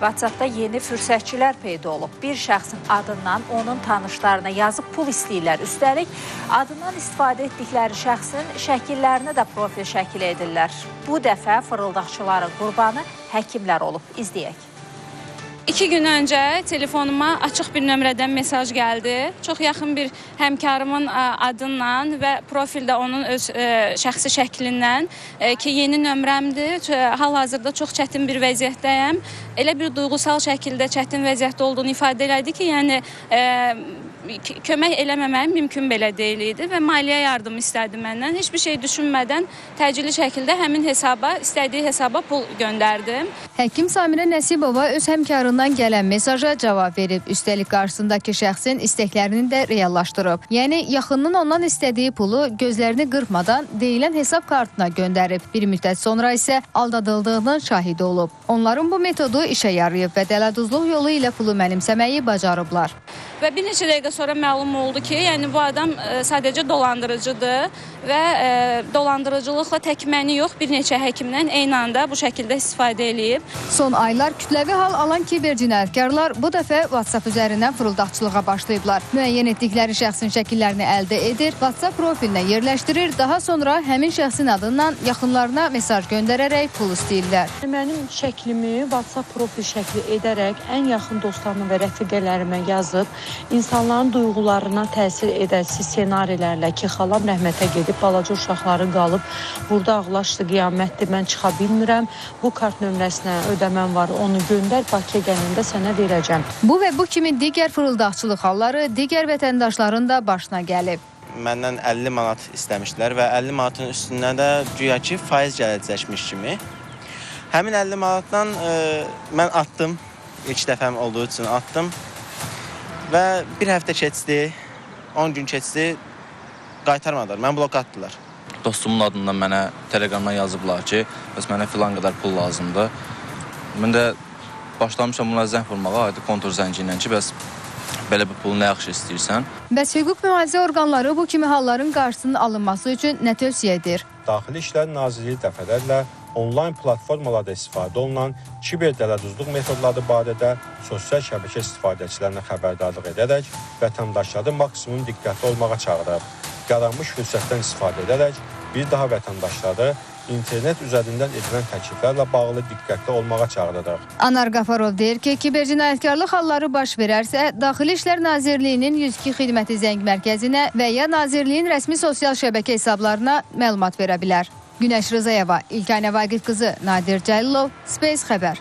WhatsApp-da yeni fürsətçilər peyda olub. Bir şəxsin adından onun tanışlarına yazıb pul istəyirlər. Üstəlik, adından istifadə etdikləri şəxsin şəkillərini də profil şəkil edirlər. Bu dəfə fırıldaqçıların qurbanı həkimlər olub. İzləyək. İki gün öncə telefonuma açıq bir nömrədən mesaj gəldi. Çox yaxın bir həmkarımın ə, adıyla və profildə onun öz ə, şəxsi şəklindən ə, ki, yeni nömrəmdir. Hal-hazırda çox çətin bir vəziyyətdəyəm. Elə bir duyğusal şəkildə çətin vəziyyətdə olduğunu ifadə elədi ki, yəni kömək eləməməyim mümkün belə deyil idi və maliyyə yardımı istədi məndən. Heç bir şey düşünmədən təcili şəkildə həmin hesaba, istədiyi hesaba pul göndərdim. Həkim Samirə Nəsibova öz həmkarından gələn mesaja cavab verib. Üstəlik qarşısındakı şəxsin istəklərini də reallaşdırıb. Yəni yaxınının ondan istədiyi pulu gözlərini qırpmadan deyilən hesab kartına göndərib. Bir müddət sonra isə aldadıldığının şahidi olub. Onların bu metodu işə yarayıb və dələduzluq yolu ilə pulu mənimsəməyi bacarıblar. Və bir neçə dəqiqə sonra məlum oldu ki, yəni bu adam ə, sadəcə dolandırıcıdır və ə, dolandırıcılıqla tək məni yox, bir neçə həkimdən eyni anda bu şəkildə istifadə eləyib. Son aylar kütləvi hal alan kiber cinayətkarlar bu dəfə WhatsApp üzərindən fırıldaqçılığa başlayıblar. Müəyyən etdikləri şəxsin şəkillərini əldə edir, WhatsApp profilinə yerləşdirir, daha sonra həmin şəxsin adından yaxınlarına mesaj göndərərək pul istəyirlər. Mənim şəklimi WhatsApp profil şəkli edərək ən yaxın dostlarıma və rəfiqələrimə yazıb, insanların duyğularına təsir edəsi ssenarilərlə ki, xalam rəhmətə gedib, balaca uşaqları qalıb, burada ağlaşdı, qiyamətdir, mən çıxa bilmirəm. Bu kart nömrəsinə ödəməm var, onu göndər, Bakıya gələndə sənə verəcəm. Bu və bu kimi digər fırıldaqçılıq halları digər vətəndaşların da başına gəlib. məndən 50 manat istəmişdilər və 50 manatın üstünə də güya ki faiz gələcəkmiş kimi. Həmin 50 manatdan e, mən atdım. İlk dəfəm olduğu üçün atdım. Və bir həftə keçdi, 10 gün keçdi, qaytarmadılar. Mən blok atdılar. dostumun adından mənə Telegramdan yazıblar ki, bəs mənə filan qədər pul lazımdır. Mən də başlamışam buna zəng vurmağa, adi kontor zəngi ilə ki, bəs belə bir pulu nə yaxşı istəyirsən? Bəs hüquq mühafizə orqanları bu kimi halların qarşısının alınması üçün nə tövsiyə edir? Daxili İşlər Nazirliyi dəfələrlə onlayn platformalarda istifadə olunan kiber dələduzluq metodları barədə sosial şəbəkə istifadəçilərinə xəbərdarlıq edərək vətəndaşları maksimum diqqətli olmağa çağırıb. Yaranmış fürsətdən istifadə edərək bir daha vətəndaşları internet üzərindən edilən təkliflərlə bağlı diqqətli olmağa çağırırıq. Anar Qafarov deyir ki, kibercinayətkarlıq halları baş verərsə, Daxili İşlər Nazirliyinin 102 xidməti zəng mərkəzinə və ya Nazirliyin rəsmi sosial şəbəkə hesablarına məlumat verə bilər. Günəş Rızayeva, İlkanə Vaqif qızı, Nadir Cəlilov, Space xəbər.